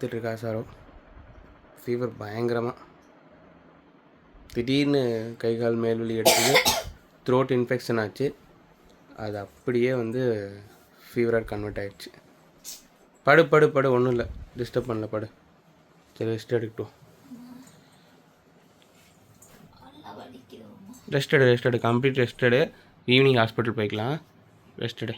படுத்துட்ருக்கா rest sorrow? Fever பயங்கரமாக திடீர்னு கை கால் மேல்வழி எடுத்தது த்ரோட் இன்ஃபெக்ஷன் ஆச்சு. அது அப்படியே வந்து ஃபீவராக கன்வெர்ட் ஆகிடுச்சு படு படு படு ஒன்றும் இல்லை. டிஸ்டர்ப் பண்ணல படு. சரி ரெஸ்ட் எடுக்கட்டும். ரெஸ்ட் எடு ரெஸ்ட் எடு. கம்ப்ளீட் ரெஸ்ட் எடு. ஈவினிங் ஹாஸ்பிட்டல் போய்க்கலாம். ரெஸ்ட் எடு.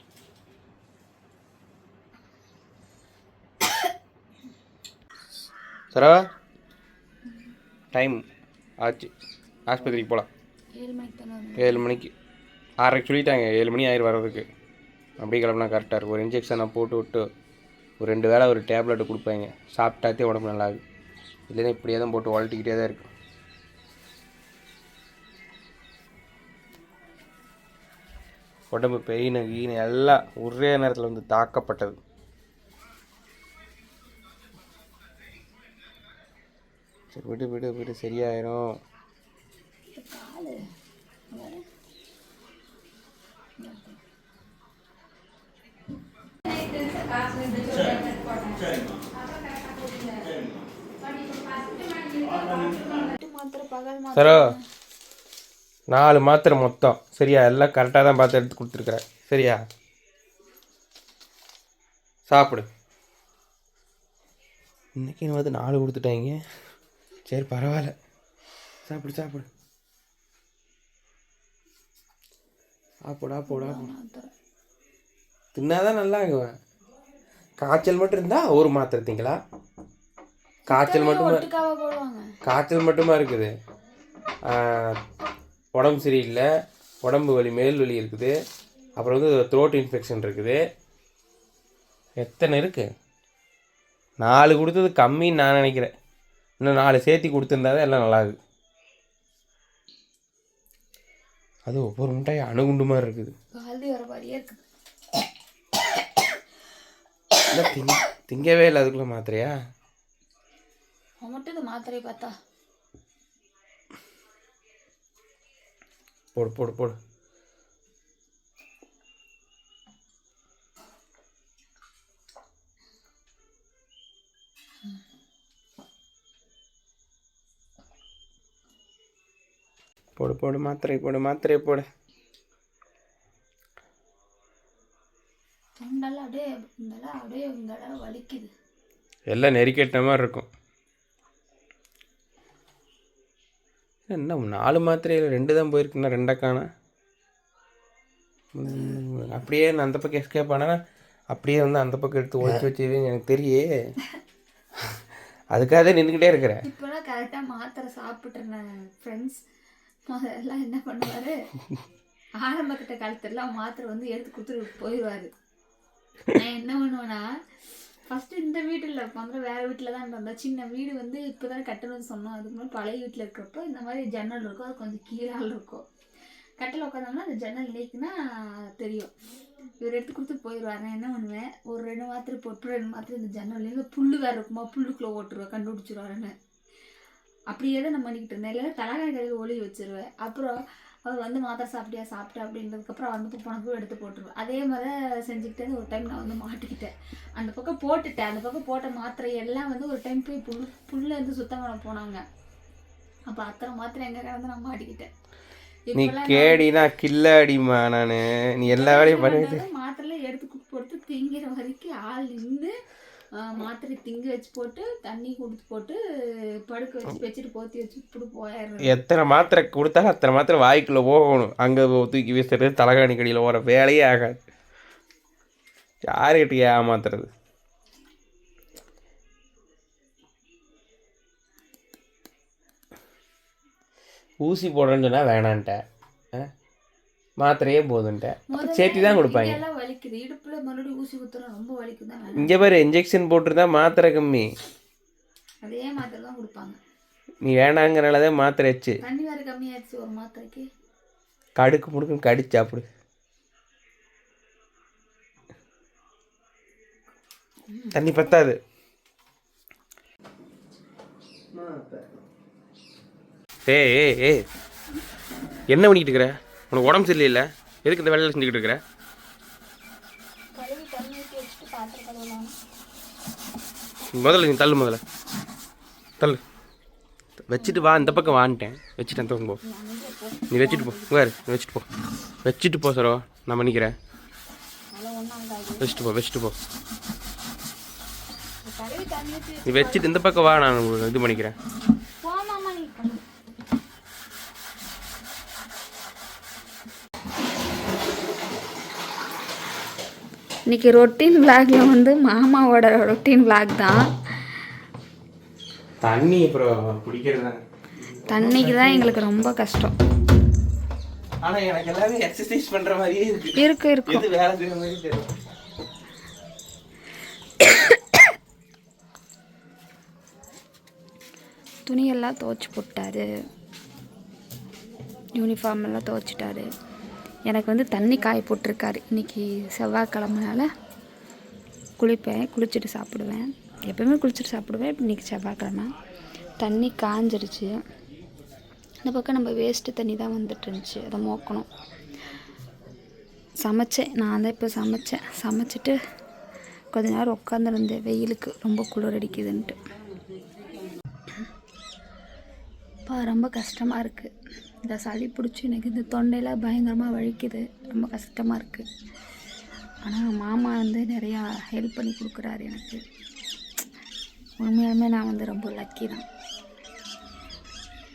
சரவா? டைம் ஆச்சு. ஆஸ்பத்திரிக்கு போகலாம் ஏழு மணிக்கு ஆறரைக்கு சொல்லிட்டாங்க. ஏழு மணி ஆயிரம் வர்றதுக்கு. அப்படியே கிளம்புனா கரெக்டாக இருக்கும். ஒரு இன்ஜெக்ஷனை போட்டு விட்டு ஒரு ரெண்டு வேளை ஒரு டேப்லெட் கொடுப்பாங்க. சாப்பிட்டாத்தே உடம்பு நல்லா இருக்கும் இல்லைன்னா இப்படியே தான் போட்டு வளர்த்திக்கிட்டே தான் இருக்கும். உடம்பு பெயின் கீனு எல்லாம் ஒரே நேரத்தில் வந்து தாக்கப்பட்டது. சரி விடு விடு விடு. சரியாயிரும். சரோ நாலு மாத்திரை மொத்தம். சரியா? எல்லாம் கரெக்டாக தான் பார்த்து எடுத்து கொடுத்துருக்குறேன். சரியா? சாப்பிடு. இன்னைக்கு என்ன வந்து நாலு கொடுத்துட்டாங்க. சரி பரவாயில்ல. சாப்பிடு சாப்பிடு. சாப்பிடு ஆப்பிடு மாத்திரை தின்னாதான் நல்லா ஆகுவேன் காய்ச்சல் மட்டும் இருந்தால் ஒரு மாத்திரை திங்களா காய்ச்சல் மட்டும் காய்ச்சல் மட்டுமா இருக்குது. உடம்பு சரியில்லை. உடம்பு வலி மேல் வலி இருக்குது. அப்புறம் வந்து த்ரோட் இன்ஃபெக்ஷன் இருக்குது. எத்தனை இருக்கு? நாலு கொடுத்தது கம்மின்னு நான் நினைக்கிறேன். இன்னும் நாலு சேர்த்தி கொடுத்துருந்தா தான் எல்லாம் நல்லா இருக்கு அது ஒவ்வொரு முட்டாய் அணுகுண்டு மாதிரி இருக்குது. திங்க திங்கவே இல்லை அதுக்குள்ளே மாத்திரையா? மட்டும் இந்த மாத்திரையை பார்த்தா. போடு போடு போடு. போடு மாத்திரை போடு மாத்திரை போடு. தொண்டெல்லாம் அப்படியே இங்கெல்லாம் அப்படியே இங்கெல்லாம் வலிக்குது. எல்லாம் நெறிக்கட்ட மாதிரி இருக்கும். என்ன நாலு மாத்திரையில் ரெண்டு தான் போயிருக்குன்னா ரெண்டை காணா? அப்படியே நான் அந்த பக்கம் எஸ்கேப் ஆனா அப்படியே வந்து அந்த பக்கம் எடுத்து ஒழிச்சு வச்சுருவீங்க எனக்கு தெரியே. அதுக்காக நின்றுக்கிட்டே இருக்கிறேன். இப்போலாம் கரெக்டாக மாத்திரை சாப்பிட்றேன் ஃப்ரெண்ட்ஸ் முதல்ல என்ன பண்ணுவார்? ஆரம்ப கட்ட காலத்துலலாம் மாத்திரை வந்து எடுத்து கொடுத்துட்டு போயிடுவார். நான் என்ன பண்ணுவேன்னா ஃபஸ்ட்டு இந்த வீட்டில் இருப்பாங்க வேறு வீட்டில் தான் இருந்தோம் சின்ன வீடு வந்து இப்போ தான் கட்டணும்னு சொன்னோம். அதுக்கு முன்னாடி பழைய வீட்டில் இருக்கிறப்போ இந்த மாதிரி ஜன்னல் இருக்கும். அது கொஞ்சம் கீழால் இருக்கும். கட்டில் உட்காந்தோம்னா அந்த ஜன்னல் நீக்குனா தெரியும். இவர் எடுத்து கொடுத்து போயிடுவார். நான் என்ன பண்ணுவேன்? ஒரு ரெண்டு மாத்திரை போட்டு ரெண்டு மாத்திரை இந்த ஜன்னல்லேருந்து புல்லு வேறு இருக்குமா? புல்லுக்குள்ளே ஓட்டுருவேன். கண்டுபிடிச்சிருவாருன்னு. அப்படியே தான் நான் பண்ணிக்கிட்டு இருந்தேன். இல்லைன்னா தலகாணி கடையில் ஒளி வச்சிருவேன். அப்புறம் அவர் வந்து மாத்திரை சாப்பிட்டியா சாப்பிட்டா அப்படின்றதுக்கப்புறம் வந்து போனப்போ எடுத்து போட்டுருவேன். அதே மாதிரி செஞ்சுக்கிட்டே ஒரு டைம் நான் வந்து மாட்டிக்கிட்டேன். அந்த பக்கம் போட்டுட்டேன். அந்த பக்கம் போட்ட மாத்திரை எல்லாம் வந்து ஒரு டைம் போய் புல் புல்ல இருந்து சுத்தம் பண்ண போனாங்க. அப்போ அத்தனை மாத்திரை எங்கே கிடந்து நான் மாட்டிக்கிட்டேன். நீ கேடினா கில்லாடிமா நான். நீ எல்லா வேலையும் பண்ணிட்டு பண்ணது மாத்திரை எடுத்து போட்டு திங்கிற வரைக்கும் ஆள் நின்று மாத்திரை திங்க வச்சு போட்டு தண்ணி கொடுத்து போட்டு படுக்க வச்சு வச்சுட்டு போத்தி வச்சு இப்படி போயிடுறது. எத்தனை மாத்திரை கொடுத்தாலும் அத்தனை மாத்திரை வாய்க்குள்ளே போகணும். அங்கே தூக்கி வீசுறது தலைகாணி கடியில் ஓர வேலையே ஆகாது. யாருக்கிட்ட ஏமாத்துறது? ஊசி போடுறேன்னு சொன்னால் வேணான்ட்டேன். மாத்திரையே போதுன்ட்டேன் சேர்த்தி தான் கொடுப்பாங்க. எல்லாம் வலிக்குது. இடுப்புல மறுபடியும் ஊசி குத்துறோம் ரொம்ப வலிக்குதான் இங்கே பாரு இன்ஜெக்ஷன் போட்டிருந்தா மாத்திரை கம்மி. அதே மாத்திரை தான் கொடுப்பாங்க. நீ வேணாங்கிறனால தான் மாத்திரை வச்சு. தண்ணி வேற கம்மியாச்சு ஒரு மாத்திரைக்கு. கடுக்கு முடுக்குன்னு கடிச்சு சாப்பிடு. தண்ணி பத்தாது. ஏய் ஏய் ஏய். என்ன பண்ணிக்கிட்டு இருக்கிற? உனக்கு உடம்பு சரியில்லை எதுக்கு இந்த வேலையில் செஞ்சுக்கிட்டு இருக்கிற? வச்சுட்டு முதல்ல நீ தள்ளு முதல்ல. தள்ளு. வச்சுட்டு வா இந்த பக்கம் வான்ட்டேன். வச்சுட்டேன் தூங்க போ. நீ வச்சுட்டு போ. வேறு நீ வச்சுட்டு போ. வச்சுட்டு போ சரோ. நான் பண்ணிக்கிறேன். வச்சுட்டு போ வச்சுட்டு போ. நீ வச்சுட்டு இந்த பக்கம் வா நான் இது பண்ணிக்கிறேன் போமாமா நீ பண்ணு இன்னைக்கு ரொட்டீன் விளாக்ல வந்து மாமாவோட ரொட்டீன் விளாக் தான். தண்ணி தண்ணிக்கு தான் எங்களுக்கு ரொம்ப கஷ்டம். ஆனால் எனக்கு எல்லாமே எக்ஸசைஸ் பண்ணுற மாதிரியே இருக்கு. இருக்கு இருக்கும் எது வேலை செய்கிற மாதிரி தெரியல. துணியெல்லாம் துவைச்சி போட்டாரு யூனிஃபார்ம் எல்லாம் துவைச்சிட்டாரு. எனக்கு வந்து தண்ணி காய போட்டிருக்காரு. இன்றைக்கி செவ்வாய்க்கிழமனால குளிப்பேன். குளிச்சுட்டு சாப்பிடுவேன். எப்பவுமே குளிச்சுட்டு சாப்பிடுவேன். இன்றைக்கி செவ்வாய்க்கிழமை. தண்ணி காஞ்சிருச்சு. இந்த பக்கம் நம்ம வேஸ்ட்டு தண்ணி தான் வந்துட்டு இருந்துச்சு. அதை மோக்கணும். சமைச்சேன். நான் தான் இப்போ சமைச்சேன். சமைச்சிட்டு கொஞ்ச நேரம் உட்காந்துருந்தேன் வெயிலுக்கு ரொம்ப குளிர் அடிக்குதுன்ட்டு. இப்போ ரொம்ப கஷ்டமாக இருக்குது இந்த சளி பிடிச்சி எனக்கு இந்த தொண்டையில் பயங்கரமாக வலிக்குது. ரொம்ப கஷ்டமாக இருக்குது ஆனால் மாமா வந்து நிறையா ஹெல்ப் பண்ணி கொடுக்குறாரு எனக்கு. உண்மையாலுமே நான் வந்து ரொம்ப லக்கி தான்.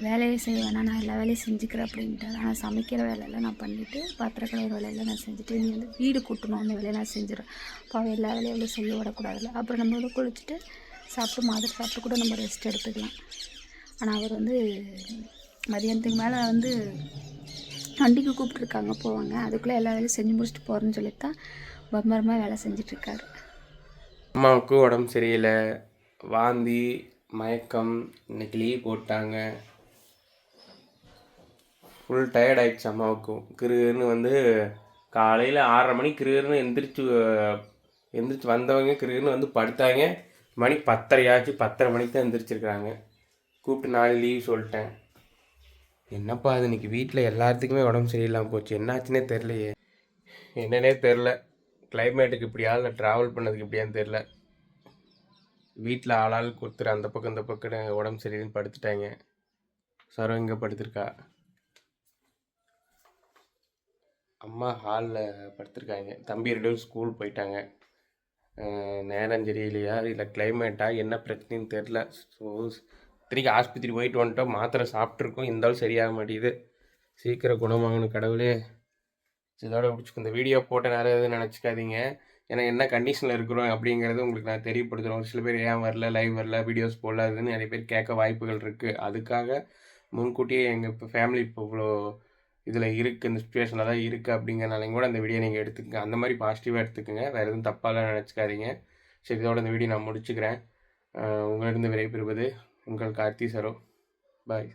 வேலையை செய்ய நான் எல்லா வேலையும் செஞ்சுக்கிறேன் அப்படின்ட்டு ஆனால் சமைக்கிற வேலையெல்லாம் நான் பண்ணிவிட்டு பாத்திரம் வேலையெல்லாம் நான் செஞ்சுட்டு நீ வந்து வீடு கூட்டணும். அந்த வேலையை நான் செஞ்சிடறேன். அப்போ எல்லா வேலையும் அவளும் செய்ய விடக்கூடாதுல்ல. அப்புறம் நம்ம வந்து குளிச்சுட்டு சாப்பிட்டு மாதிரி சாப்பிட்டு கூட நம்ம ரெஸ்ட் எடுத்துக்கலாம். ஆனால் அவர் வந்து மதியானத்துக்கு மேலே வந்து வண்டிக்கு கூப்பிட்ருக்காங்க போவாங்க. அதுக்குள்ளே எல்லா வேலையும் செஞ்சு முடிச்சுட்டு போகிறேன்னு சொல்லிட்டு தான் பம்பரமாக வேலை செஞ்சிட்ருக்காரு அம்மாவுக்கு உடம்பு சரியில்லை. வாந்தி மயக்கம் இன்னைக்கு லீவ் போட்டாங்க. ஃபுல் டயர்ட் ஆயிடுச்சு அம்மாவுக்கும். கிருன்னு வந்து காலையில் ஆறரை மணிக்கு கிருன்னு எந்திரிச்சு எந்திரிச்சு வந்தவங்க கிருன்னு வந்து படுத்தாங்க. மணி பத்தரை ஆச்சு பத்தரை மணிக்கு தான் எந்திரிச்சிருக்காங்க கூப்பிட்டு நாலு லீவ் சொல்லிட்டேன். என்னப்பா அது இன்னைக்கு வீட்டில் எல்லாத்துக்குமே உடம்பு சரியில்லாமல் போச்சு. என்னாச்சுன்னே தெரிலையே என்னன்னே தெரில கிளைமேட்டுக்கு இப்படியா இல்லை ட்ராவல் பண்ணதுக்கு இப்படியான்னு தெரில வீட்டில் ஆளாள் கொடுத்துரு அந்த பக்கம் இந்த பக்கம் உடம்பு சரியில்லைன்னு படுத்துட்டாங்க. சரவ இங்கே படுத்திருக்கா? அம்மா ஹாலில் படுத்திருக்காங்க. தம்பி ரெண்டு பேரும் ஸ்கூல் போயிட்டாங்க. நேரம் சரியில்லையா? இல்லை கிளைமேட்டா என்ன பிரச்சனைன்னு தெரில ஸோ திருப்பி ஆஸ்பத்திரி போயிட்டு வந்துட்டோம். மாத்திரை சாப்பிட்ருக்கோம் இருந்தாலும் சரியாக மாட்டேங்குது. சீக்கிரம் குணமாகணும் கடவுளே. சரி, இதோட பிடிச்சிக்கும் இந்த வீடியோ போட்ட நிறைய எதுவும் நினச்சிக்காதீங்க. ஏன்னா என்ன கண்டிஷனில் இருக்கிறோம் அப்படிங்கிறது உங்களுக்கு நான் தெரியப்படுத்துகிறோம் ஒரு சில பேர் ஏன் வரல லைவ் வரல வீடியோஸ் போடல அதுன்னு நிறைய பேர் கேட்க வாய்ப்புகள் இருக்குது அதுக்காக முன்கூட்டியே எங்கள் இப்போ ஃபேமிலி இப்போ இவ்வளோ இதில் இருக்குது இந்த சுச்சுவேஷனில் தான் இருக்குது அப்படிங்கிறனாலையும் கூட அந்த வீடியோ நீங்கள் எடுத்துக்கங்க. அந்த மாதிரி பாசிட்டிவாக எடுத்துக்கங்க. வேறு எதுவும் தப்பாலாம் நினச்சிக்காதீங்க. சரி இதோட இந்த வீடியோ நான் முடிச்சுக்கிறேன். உங்களிருந்து உங்களிடம் உங்கள் கார்த்தி சரோ பாய்